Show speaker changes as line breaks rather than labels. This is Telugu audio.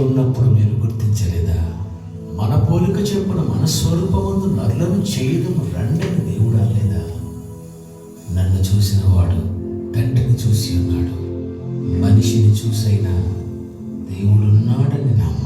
ఉన్నప్పుడు మీరు గుర్తించలేదా? మన పోలిక చెప్పున మన స్వరూపమందు నరులను చేయడం రండని దేవుడా లేదా నన్ను చూసిన వాడు తండ్రిని చూసి ఉన్నాడు. మనిషిని చూసైనా దేవుడున్నాడని నమ్మ